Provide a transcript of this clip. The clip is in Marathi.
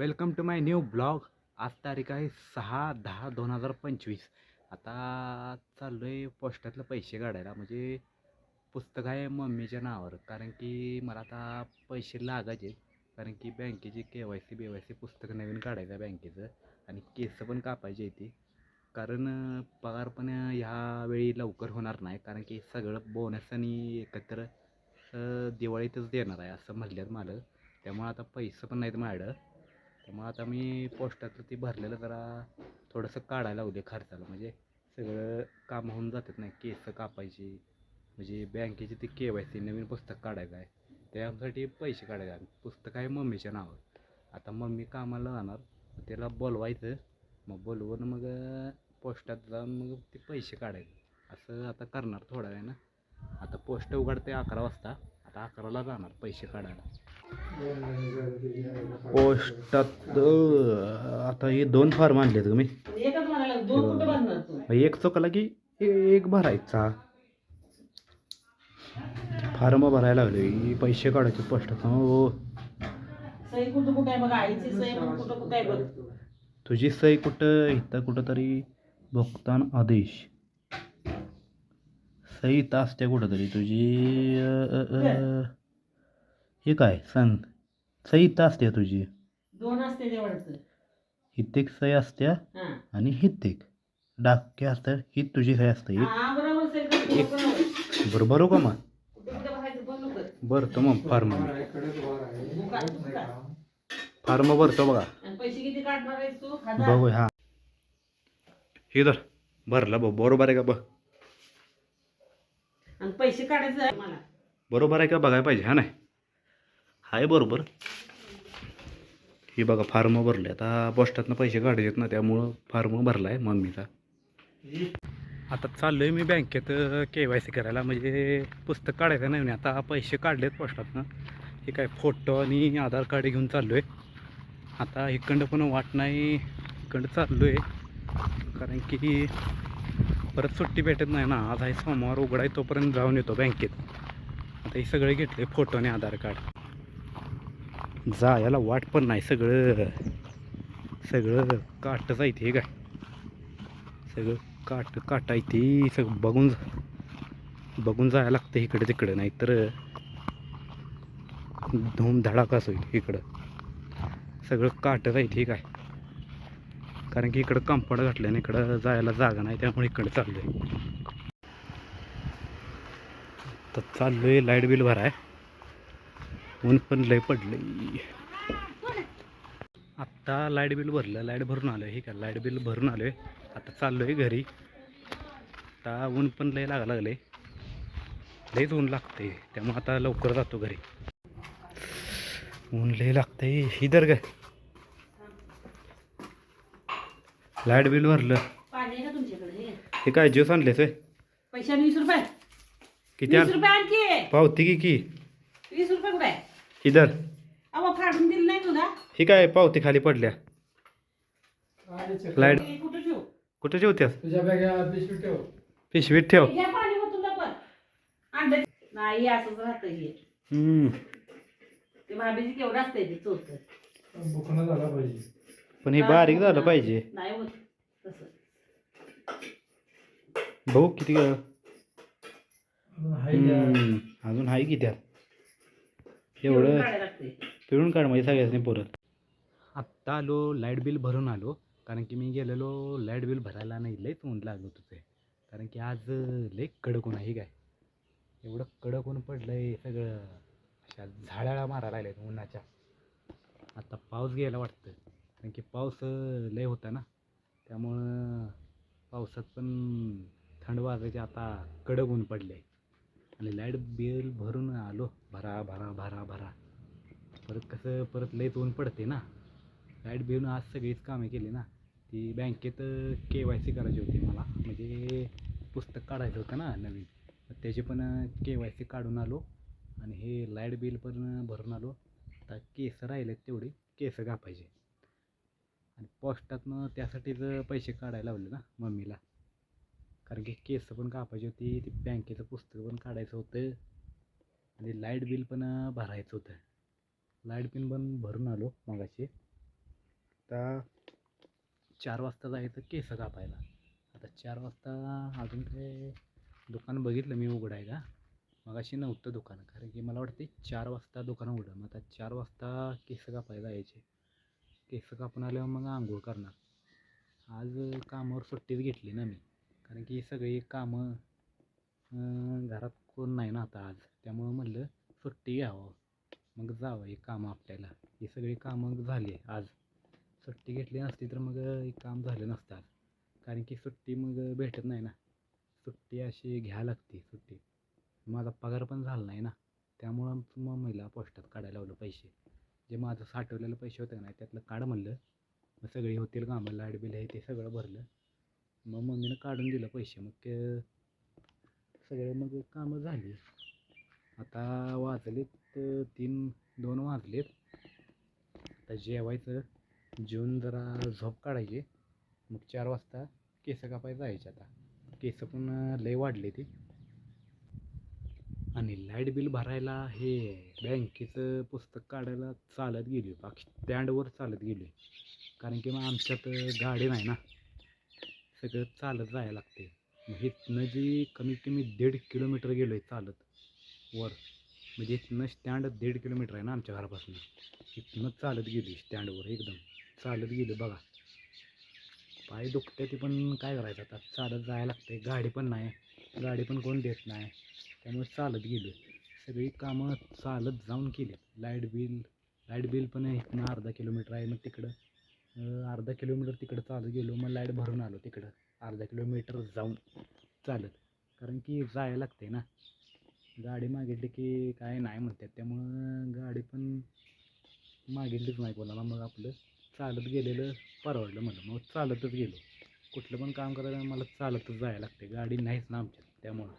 Welcome to my new blog. आज तारीख आहे सहा दहा दोन हजार पंचवीस. आता चाललो आहे पोस्टातलं पैसे काढायला. म्हणजे पुस्तक आहे मम्मीच्या नावावर. कारण की मला आता पैसे लागायचे कारण की बँकेची K Y C B Y C पुस्तक नवीन काढायचं आहे बँकेचं. आणि केस पण कापायची आहे ती. कारण पगार पण ह्यावेळी लवकर होणार नाही. कारण की सगळं बोनस आणि एकत्र दिवाळीतच देणार आहे असं म्हणल्यात मला त्यामुळं आता पैसे पण नाहीत माझ्याकडं. मग आता मी पोस्टातलं ते भरलेलं जरा थोडंसं काढायला लावले खर्चाला. म्हणजे सगळं काम होऊन जातात नाही केस कापायची म्हणजे बँकेची ती के वाय सी नवीन पुस्तक काढायचं आहे. त्यासाठी पैसे काढायचे आहे पुस्तक आहे मम्मीच्या नावावर. आता मम्मी कामाला जाणार त्याला बोलवायचं. मग बोलवून मग पोस्टात जाऊन मग ते पैसे काढायचे. असं आता करणार थोडा वेळ ना. आता पोस्ट उघडते अकरा वाजता. आता अकराला जाणार पैसे काढायला. पोस्टात आता हे दोन फॉर्म आणले तुम्ही एकच म्हणाला दोन कुठं बांधणार तू? एक चुकला की एक भरायचा. फॉर्म भरायला लागले पैसे काढायचे पोस्टात हो. तुझी सही कुठं? इथं कुठं तरी भुगतान आदेश. सही इथं असते कुठं तरी तुझी हे काय? सांग. सही इथं असते तुझी? दोन असते ते वाटतं हितेक सही असत्या हा. आणि हितेक डाके असतात ही तुझी सही असते? हा बरोबर. एक- बरोबर. बरं बरं का मग? कुठं कुठं बघायचं बघ नको. बरं तर मग फॉर्म बुका- बुका. फॉर्म भरतो बघा. आणि पैसे किती काढणार आहेस तू? हजार बघू हा. हे धर. भरला बघ. बरोबर आहे का? बघ. आणि पैसे काढायचं आहे मला. बरोबर आहे का? बघायला पाहिजे हा नाही? आहे बरोबर. ही बघा फार्म भरले. आता पोस्टातनं पैसे काढायचे ना त्यामुळं फार्म भरला आहे मम्मीचा. आता चाललो आहे मी बँकेत के वाय सी करायला. म्हणजे पुस्तक काढायचं नाही म्हणे. आता पैसे काढलेत पोस्टातनं. हे काय फोटो आणि आधार कार्ड घेऊन चाललो आहे आता इकडं पण वाट नाही इकडं चाललो आहे कारण की परत सुट्टी भेटत नाही ना. आज आहे सोमवार उघडाय तोपर्यंत जाऊन येतो बँकेत. आता हे सगळे घेतले फोटो आणि आधार कार्ड. जा याला वाट पण नाही. सगळं सगळं काटच आहे ते काय. सगळं काट काट आहे ते. सगळं बघून बघून जायला लागतं इकडे तिकडं नाही तर धूमधडाकाच होईल इकडं. सगळं काटच आहे ठीक आहे कारण की इकडं कंपाऊंड घातल्याने इकडं जायला जागा नाही त्यामुळे इकडं चाललं आहे तर चाललो आहे लाइट बिल भराय. ऊन पण लय पडलं आत्ता लाइट बिल भरलं लाइट भरून आलो हे का लाइट बिल भरून आलो आहे आता चाललो आहे घरी. आता ऊन पण लय लागा लागले लयच ऊन लागते त्यामुळे आता लवकर जातो घरी. ऊन लय लागतंय. ही दर काय लाइट बिल भरलं. हे? काय ज्यूस आणलेच होय? पैसे वीस रुपये. किती आणखी. पावती की की? वीस रुपये कुठे इधर। अहो फाडून दिलं नाही तुला ही काय पावती खाली पडल्या. लाइट हे कुठं ठेवू? कुठे ठेवत्यास तुझ्या बॅगा पिशवी ठेव. पिशवीत ठेव. घ्या पाणी होतून पण. अंडे नाही असंच राहतं हे. हम्म. ते भाभीची केवढं असतंय ते चोरतं. बुकणं झाला पाहिजे. पण हे बारीक झालं पाहिजे. नाही होत. तसं. भाऊ किती ग- अजून हाय त्या. हम्म. अजून आहे की त्यात? एवढं पिळून काढ म्हणजे सगळ्यांनी परत. आत्ता आलो लाइट बिल भरून आलो. कारण की मी गेलेलो लाइट बिल भरायला नाही लयच ऊन लागलं होतं ते. कारण की आज लय कडक ऊन आहे काय? एवढं कडक ऊन पडलं आहे सगळं अशा झाडाळा मारायला लागल्यात उन्हाच्या. आता पाऊस गेला वाटतं. कारण की पाऊस लय होता ना. त्यामुळं पावसात पण थंड वाजायचे आता कडक ऊन पडले आणि लाइट बिल भरून आलो. भरा भरा भरा भरा. परत कसं परत लईच ऊन पडते ना. लाइट बिल आज सगळीच कामे केली ना. ती बँकेत के वाय सी करायची होती मला. म्हणजे पुस्तक काढायचं होतं ना नवीन. त्याची पण के वाय सी काढून आलो. आणि हे लाइट बिल पण भरून आलो. आता केस राहिले तेवढे केस कापायचे. आणि पोस्टातनं त्यासाठीच पैसे काढायला लावले ना मम्मीला. कारण की केस पण कापायची होती ती बँकेचं पुस्तक पण काढायचं होतं. आणि लाइट बिल पण भरायचं होतं. लाइट बिल पण भरून आलो मगाशी. आता चार वाजता जायचं केस कापायला. आता चार वाजता अजून काय दुकान बघितलं मी उघडाय का मगाशी नव्हतं दुकान कारण की मला वाटते चार वाजता दुकान उघडं मग आता चार वाजता केस कापायला जायचे. केस कापून आल्यावर मग आंघोळ करणार. आज कामावर सुट्टीच घेतली ना मी. कारण की सगळी कामं घरात कोण नाही ना आता आज. त्यामुळं म्हणलं सुट्टी घ्यावं. मग जावं हे कामं आपल्याला. ही सगळी कामं झाली आज. सुट्टी घेतली नसती तर मग हे काम झालं नसतं आज. कारण की सुट्टी मग भेटत नाही ना. सुट्टी अशी घ्या लागते सुट्टी. माझा पगार पण झाला नाही ना. त्यामुळं मग महिला पोस्टात काढायला लावलं पैसे. जे माझं साठवलेलं पैसे होते का नाही त्यातलं काढ म्हणलं. मग सगळे होतील कामं लाइट बिल आहे ते सगळं भरलं. मग मम्मीनं काढून दिलं पैसे. मग सगळे मग कामं झाली आता वाजलेत तीन दोन वाजलेत. आता जेवायचं. जेवून जरा झोप काढायची. मग चार वाजता केस कापाय जायचे आता. केस पण लय वाढले ते. आणि लाइट बिल भरायला हे बँकेचं पुस्तक काढायला चालत गेलो. बाकी स्टँडवर चालत गेलो. कारण की मग आमच्यात गाडी नाही ना. सगळं चालत जायला लागते. मग इथनं जी कमीत कमी दीड किलोमीटर गेलो आहे चालत वर. म्हणजे इथनं स्टँड दीड किलोमीटर आहे ना आमच्या घरापासून. इथनं चालत गेली स्टँडवर एकदम. चालत गेलो बघा. पाय दुखते ते पण काय करायचं आता? चालत जायला लागते गाडी पण नाही. गाडी पण कोण देत नाही. त्यामुळे चालत गेलो सगळी कामं चालत जाऊन केली लाइट बिल लाइट बिल पण इथनं अर्धा किलोमीटर आहे मग तिकडं. अर्धा किलोमीटर तिकडं चालत गेलो. मग लाइट भरून आलो तिकडं. अर्धा किलोमीटर जाऊन चालत. कारण की जायला लागते ना. गाडी मागितली की काय नाही म्हणतात. त्यामुळं गाडी पण मागितलीच नाही कोणाला. मग आपलं चालत गेलेलं परवडलं मला. मग चालतच गेलो. कुठलं पण काम करायला मला चालतच जायला लागते गाडी नाहीच ना आमच्यात. त्यामुळं.